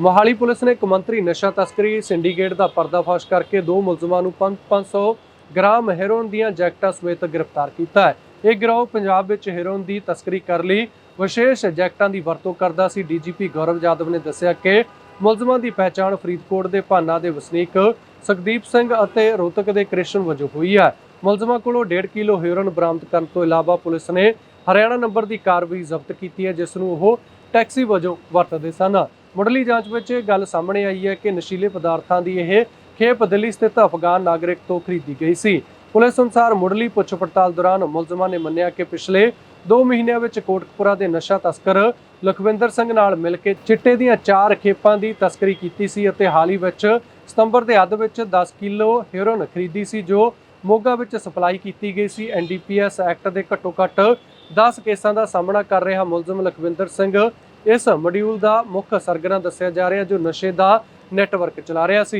Mohali police ਨੇ ਕੌਮਾਂਤਰੀ ਨਸ਼ਾ ਤਸਕਰੀ ਸਿੰਡੀਕੇਟ ਦਾ ਪਰਦਾਫਾਸ਼ ਕਰਕੇ ਦੋ ਮੁਲਜ਼ਮਾਂ ਨੂੰ 500 ਗ੍ਰਾਮ ਹੈਰੋਇਨ ਦੀਆਂ ਜੈਕਟਾਂ ਸਮੇਤ ਗ੍ਰਿਫਤਾਰ ਕੀਤਾ ਹੈ। ਇਹ ਗਿਰੋਹ ਪੰਜਾਬ ਵਿੱਚ ਹੈਰੋਇਨ ਦੀ ਤਸਕਰੀ ਕਰ ਲਈ ਵਿਸ਼ੇਸ਼ ਜੈਕਟਾਂ ਦੀ ਵਰਤੋਂ ਕਰਦਾ ਸੀ। ਡੀਜੀਪੀ ਗੌਰਵ ਯਾਦਵ ਨੇ ਦੱਸਿਆ ਕਿ ਮੁਲਜ਼ਮਾਂ ਦੀ ਪਹਿਚਾਣ ਫਰੀਦਕੋਟ ਦੇ ਭਾਨਾ ਦੇ ਵਸਨੀਕ ਸੁਖਦੀਪ ਸਿੰਘ ਅਤੇ ਰੋਹਤਕ ਦੇ ਕ੍ਰਿਸ਼ਨ ਵਜੋਂ ਹੋਈ ਹੈ। ਮੁਲਜ਼ਮਾਂ ਕੋਲੋਂ 1.5 ਕਿਲੋ ਹੈਰੋਇਨ ਬਰਾਮਦ ਕਰਨ ਤੋਂ ਇਲਾਵਾ ਪੁਲਿਸ ਨੇ ਹਰਿਆਣਾ ਨੰਬਰ ਦੀ ਕਾਰ ਵੀ ਜ਼ਬਤ ਕੀਤੀ ਹੈ, ਜਿਸ ਨੂੰ ਉਹ ਟੈਕਸੀ ਵਜੋਂ ਵਰਤਦੇ ਸਨ। ਮੁੱਢਲੀ ਜਾਂਚ ਵਿੱਚ ਇਹ ਗੱਲ ਸਾਹਮਣੇ ਆਈ ਹੈ ਕਿ ਨਸ਼ੀਲੇ ਪਦਾਰਥਾਂ ਦੀ ਇਹ ਖੇਪ ਦਿੱਲੀ ਸਥਿਤ ਅਫਗਾਨ ਨਾਗਰਿਕ ਤੋਂ ਖਰੀਦੀ ਗਈ ਸੀ। ਪੁਲਿਸ ਅਨੁਸਾਰ ਮੁੱਢਲੀ ਪੁੱਛ ਪੜਤਾਲ ਦੌਰਾਨ ਮੁਲਜ਼ਮਾਂ ਨੇ ਮੰਨਿਆ ਕਿ ਪਿਛਲੇ 2 ਮਹੀਨਿਆਂ ਵਿੱਚ ਕੋਟਕਪੁਰਾ ਦੇ ਨਸ਼ਾ ਤਸਕਰ ਲਖਵਿੰਦਰ ਸਿੰਘ ਨਾਲ ਮਿਲ ਕੇ ਚਿੱਟੇ ਦੀਆਂ ਚਾਰ ਖੇਪਾਂ ਦੀ ਤਸਕਰੀ ਕੀਤੀ ਸੀ ਅਤੇ ਹਾਲ ਹੀ ਵਿੱਚ ਸਤੰਬਰ ਦੇ ਅੱਧ ਵਿੱਚ 10 ਕਿਲੋ ਹੈਰੋਇਨ ਖਰੀਦੀ ਸੀ, ਜੋ ਮੋਗਾ ਵਿੱਚ ਸਪਲਾਈ ਕੀਤੀ ਗਈ ਸੀ। ਐਨਡੀਪੀਐਸ ਐਕਟ ਦੇ ਘੱਟੋ ਘੱਟ 10 ਕੇਸਾਂ ਦਾ ਸਾਹਮਣਾ ਕਰ ਰਿਹਾ ਮੁਲਜ਼ਮ ਲਖਵਿੰਦਰ ਸਿੰਘ ਇਸ ਮੋਡਿਊਲ ਦਾ ਮੁੱਖ ਸਰਗਨਾ ਦੱਸਿਆ ਜਾ ਰਿਹਾ ਜੋ ਨਸ਼ੇ ਦਾ ਨੈਟਵਰਕ ਚਲਾ ਰਿਹਾ ਸੀ।